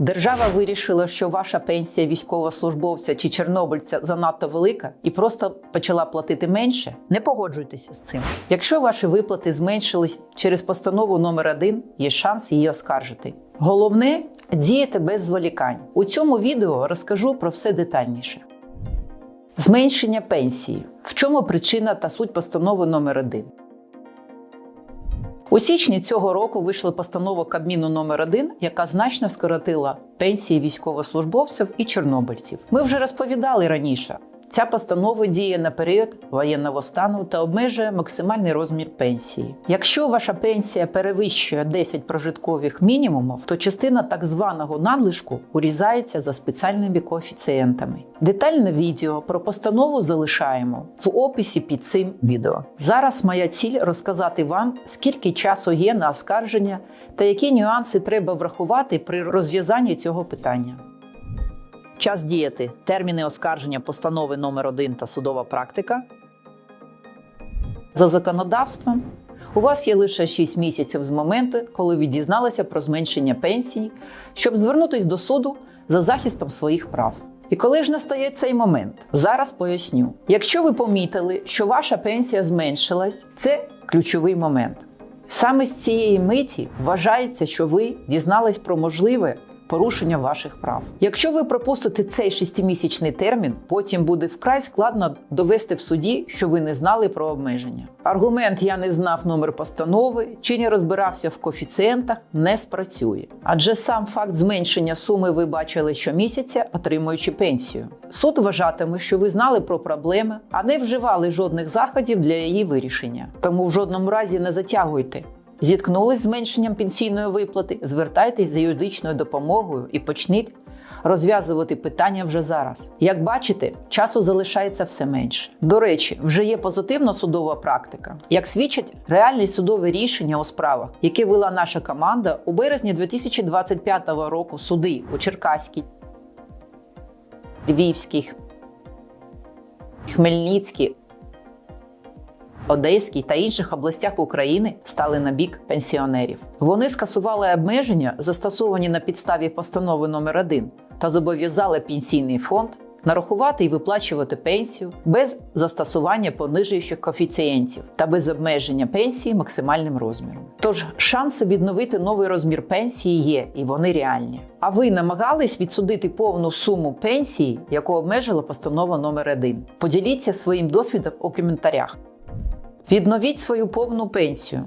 Держава вирішила, що ваша пенсія військовослужбовця чи чорнобильця занадто велика і просто почала платити менше. Не погоджуйтеся з цим. Якщо ваші виплати зменшились через постанову номер 1 є шанс її оскаржити. Головне діяти без зволікань. У цьому відео розкажу про все детальніше. Зменшення пенсії. В чому причина та суть постанови номер 1 у січні цього року вийшла постанова Кабміну номер 1 яка значно скоротила пенсії військовослужбовців і чорнобильців. Ми вже розповідали раніше. Ця постанова діє на період воєнного стану та обмежує максимальний розмір пенсії. Якщо ваша пенсія перевищує 10 прожиткових мінімумів, то частина так званого надлишку урізається за спеціальними коефіцієнтами. Детальне відео про постанову залишаємо в описі під цим відео. Зараз моя ціль розказати вам, скільки часу є на оскарження та які нюанси треба врахувати при розв'язанні цього питання. Час діяти, терміни оскарження постанови номер 1 та судова практика. За законодавством у вас є лише 6 місяців з моменту, коли ви дізналися про зменшення пенсії, щоб звернутися до суду за захистом своїх прав. І коли ж настає цей момент? Зараз поясню. Якщо ви помітили, що ваша пенсія зменшилась, це ключовий момент. Саме з цієї миті вважається, що ви дізнались про можливе порушення ваших прав. Якщо ви пропустите цей шестимісячний термін, потім буде вкрай складно довести в суді, що ви не знали про обмеження. Аргумент я не знав номер постанови чи не розбирався в коефіцієнтах не спрацює. Адже сам факт зменшення суми ви бачили щомісяця, отримуючи пенсію. Суд вважатиме, що ви знали про проблеми, а не вживали жодних заходів для її вирішення. Тому в жодному разі не затягуйте. Зіткнулись з зменшенням пенсійної виплати, звертайтесь за юридичною допомогою і почніть розв'язувати питання вже зараз. Як бачите, часу залишається все менше. До речі, вже є позитивна судова практика, як свідчать реальні судові рішення у справах, які вела наша команда у березні 2025 року суди у Черкаській, Львівській, Хмельницькій. Одеській та інших областях України стали на бік пенсіонерів. Вони скасували обмеження, застосовані на підставі постанови номер 1 та зобов'язали пенсійний фонд нарахувати і виплачувати пенсію без застосування понижуючих коефіцієнтів та без обмеження пенсії максимальним розміром. Тож шанси відновити новий розмір пенсії є, і вони реальні. А ви намагались відсудити повну суму пенсії, яку обмежила постанова номер 1 Поділіться своїм досвідом у коментарях. Відновіть свою повну пенсію.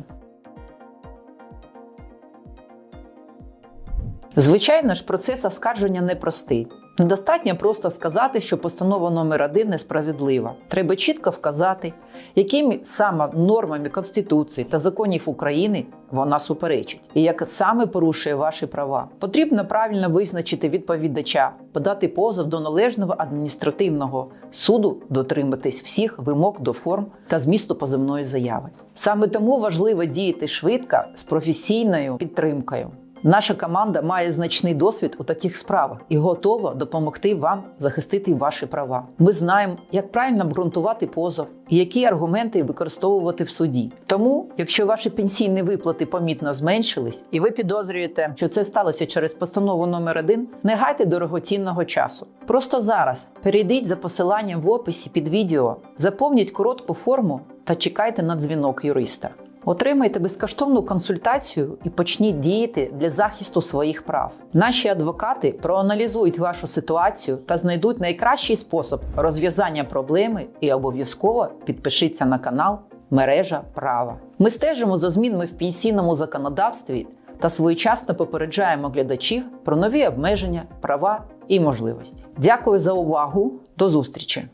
Звичайно ж, процес оскарження непростий. Недостатньо просто сказати, що постанова номер 1 несправедлива. Треба чітко вказати, якими саме нормами Конституції та законів України вона суперечить, і як саме порушує ваші права. Потрібно правильно визначити відповідача, подати позов до належного адміністративного суду, дотриматись всіх вимог до форм та змісту позовної заяви. Саме тому важливо діяти швидко з професійною підтримкою. Наша команда має значний досвід у таких справах і готова допомогти вам захистити ваші права. Ми знаємо, як правильно обґрунтувати позов і які аргументи використовувати в суді. Тому, якщо ваші пенсійні виплати помітно зменшились, і ви підозрюєте, що це сталося через постанову номер 1 не гайте дорогоцінного часу. Просто зараз перейдіть за посиланням в описі під відео, заповніть коротку форму та чекайте на дзвінок юриста. Отримайте безкоштовну консультацію і почніть діяти для захисту своїх прав. Наші адвокати проаналізують вашу ситуацію та знайдуть найкращий спосіб розв'язання проблеми і обов'язково підпишіться на канал Мережа права. Ми стежимо за змінами в пенсійному законодавстві та своєчасно попереджаємо глядачів про нові обмеження, права і можливості. Дякую за увагу. До зустрічі!